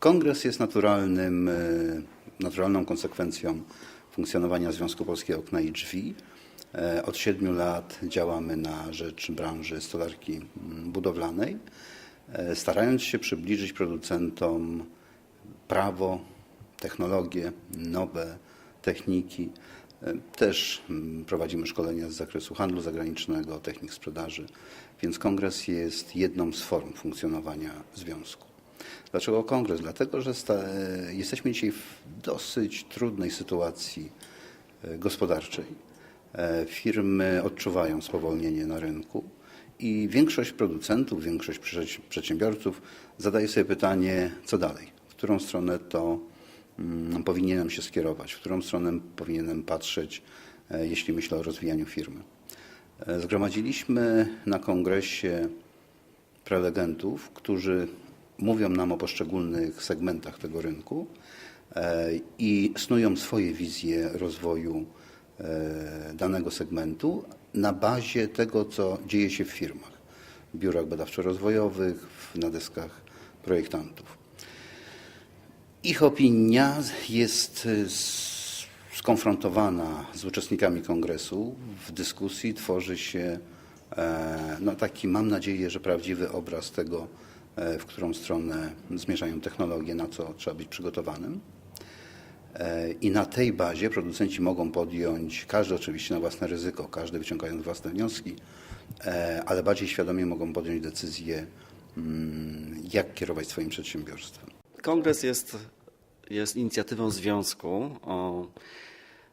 Kongres jest naturalnym, e, naturalną konsekwencją funkcjonowania Związku Polskiego Okna i Drzwi. E, Od siedmiu lat działamy na rzecz branży stolarki mm, budowlanej, e, starając się przybliżyć producentom prawo, technologie, nowe techniki. Też mm, prowadzimy szkolenia z zakresu handlu zagranicznego, technik sprzedaży, więc kongres jest jedną z form funkcjonowania związku. Dlaczego kongres? Dlatego, że e, jesteśmy dzisiaj w dosyć trudnej sytuacji e, gospodarczej. E, Firmy odczuwają spowolnienie na rynku i większość producentów, większość przed- przedsiębiorców zadaje sobie pytanie, co dalej, w którą stronę to mm, powinienem się skierować, w którą stronę powinienem patrzeć, jeśli myślę o rozwijaniu firmy. Zgromadziliśmy na kongresie prelegentów, którzy mówią nam o poszczególnych segmentach tego rynku e, i snują swoje wizje rozwoju e, danego segmentu na bazie tego, co dzieje się w firmach, w biurach badawczo-rozwojowych, na deskach projektantów. Ich opinia jest s- skonfrontowana z uczestnikami kongresu. W dyskusji tworzy się e, no, taki, mam nadzieję, że prawdziwy obraz tego, e, w którą stronę zmierzają technologie, na co trzeba być przygotowanym. E, I na tej bazie producenci mogą podjąć, każdy oczywiście na własne ryzyko, każdy wyciągając własne wnioski, e, ale bardziej świadomie mogą podjąć decyzję, mm, jak kierować swoim przedsiębiorstwem. Kongres jest, jest inicjatywą związku, o,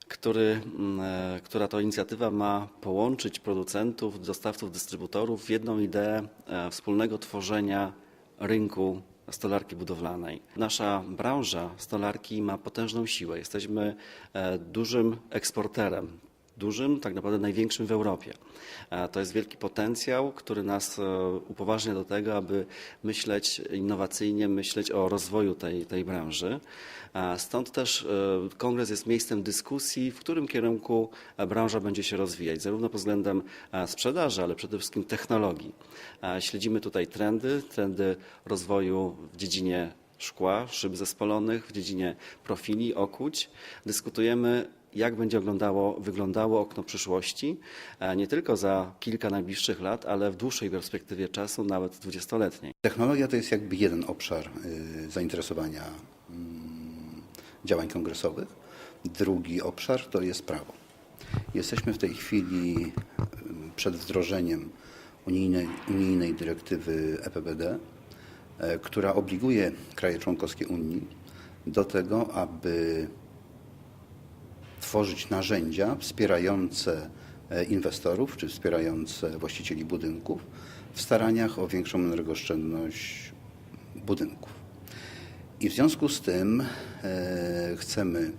który, mm, e, która to inicjatywa ma połączyć producentów, dostawców, dystrybutorów w jedną ideę e, wspólnego tworzenia rynku stolarki budowlanej. Nasza branża stolarki ma potężną siłę. Jesteśmy e, dużym eksporterem dużym, tak naprawdę największym w Europie. E, To jest wielki potencjał, który nas e, upoważnia do tego, aby myśleć innowacyjnie, myśleć o rozwoju tej, tej branży. E, Stąd też kongres jest miejscem dyskusji, w którym kierunku branża będzie się rozwijać, zarówno pod względem sprzedaży, ale przede wszystkim technologii. Śledzimy tutaj trendy, trendy rozwoju w dziedzinie szkła, szyb zespolonych, w dziedzinie profili, okuć. Dyskutujemy jak będzie oglądało, wyglądało okno przyszłości, e, nie tylko za kilka najbliższych lat, ale w dłuższej perspektywie czasu, nawet dwudziestoletniej. Technologia to jest jakby jeden obszar y, zainteresowania mm, działań kongresowych. Drugi obszar to jest prawo. Jesteśmy w tej chwili y, przed wdrożeniem unijnej, unijnej dyrektywy EPBD, e, która obliguje kraje członkowskie Unii do tego, aby tworzyć narzędzia wspierające e, inwestorów czy wspierające właścicieli budynków w staraniach o większą energooszczędność budynków. I w związku z tym e, chcemy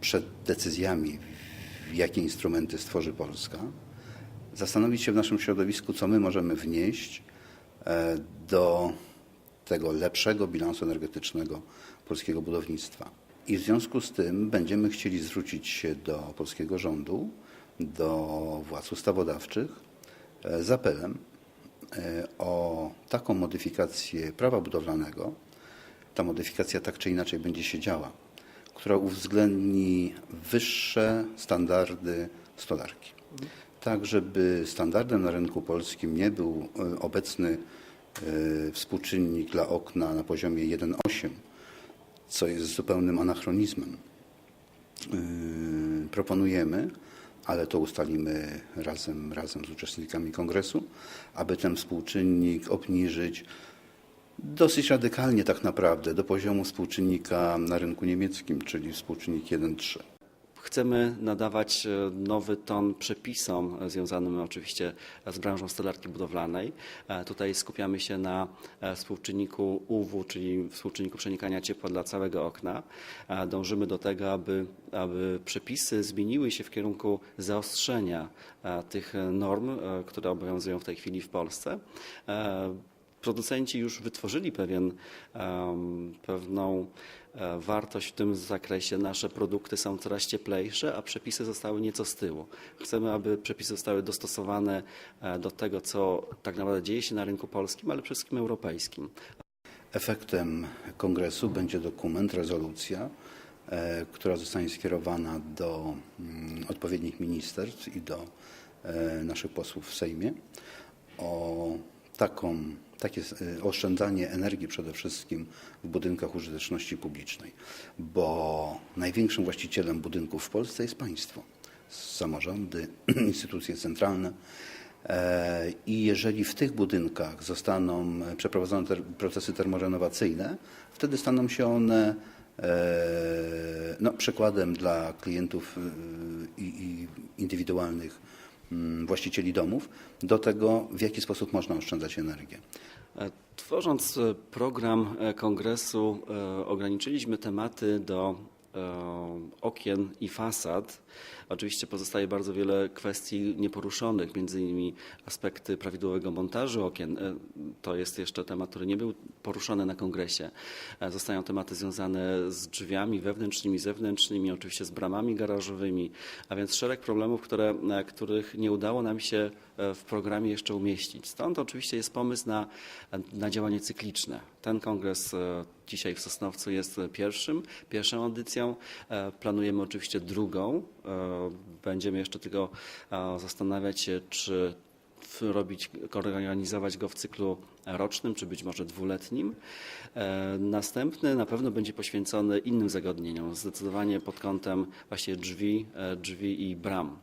przed decyzjami, jakie instrumenty stworzy Polska, zastanowić się w naszym środowisku, co my możemy wnieść e, do tego lepszego bilansu energetycznego polskiego budownictwa. I w związku z tym będziemy chcieli zwrócić się do polskiego rządu, do władz ustawodawczych e, z apelem e, o taką modyfikację prawa budowlanego, ta modyfikacja tak czy inaczej będzie się działa, która uwzględni wyższe standardy stolarki. Tak, żeby standardem na rynku polskim nie był e, obecny współczynnik dla okna na poziomie 1,8, co jest zupełnym anachronizmem. Yy, Proponujemy, ale to ustalimy razem, razem z uczestnikami kongresu, aby ten współczynnik obniżyć dosyć radykalnie tak naprawdę do poziomu współczynnika na rynku niemieckim, czyli współczynnik 1,3. Chcemy nadawać e, nowy ton przepisom e, związanym oczywiście z branżą stolarki budowlanej. E, Tutaj skupiamy się na współczynniku UW, czyli współczynniku przenikania ciepła dla całego okna. Dążymy do tego, aby, aby przepisy zmieniły się w kierunku zaostrzenia tych norm, które obowiązują w tej chwili w Polsce. Producenci już wytworzyli pewien, pewną e, wartość w tym zakresie. Nasze produkty są coraz cieplejsze, a przepisy zostały nieco z tyłu. Chcemy, aby przepisy zostały dostosowane e, do tego, co tak naprawdę dzieje się na rynku polskim, ale przede wszystkim europejskim. efektem kongresu będzie dokument, rezolucja, e, która zostanie skierowana do mm, odpowiednich ministerstw i do naszych posłów w Sejmie o taką, takie e, oszczędzanie energii przede wszystkim w budynkach użyteczności publicznej, bo największym właścicielem budynków w Polsce jest państwo, samorządy, instytucje centralne. E, I jeżeli w tych budynkach zostaną przeprowadzone ter- procesy termorenowacyjne, wtedy staną się one e, no, przykładem dla klientów i, i indywidualnych właścicieli domów do tego, w jaki sposób można oszczędzać energię. E, Tworząc e, program e, kongresu, ograniczyliśmy tematy do okien i fasad. Oczywiście pozostaje bardzo wiele kwestii nieporuszonych, między innymi aspekty prawidłowego montażu okien. E, To jest jeszcze temat, który nie był poruszony na kongresie. E, Zostają tematy związane z drzwiami wewnętrznymi, zewnętrznymi, oczywiście z bramami garażowymi, a więc szereg problemów, które, e, których nie udało nam się w programie jeszcze umieścić. Stąd oczywiście jest pomysł na, na działanie cykliczne. Ten kongres dzisiaj w Sosnowcu jest pierwszym, pierwszą edycją. E, Planujemy oczywiście drugą. E, Będziemy jeszcze tylko e, zastanawiać się, czy robić, organizować go w cyklu rocznym, czy być może dwuletnim. E, Następny na pewno będzie poświęcony innym zagadnieniom, zdecydowanie pod kątem właśnie drzwi, drzwi i bram.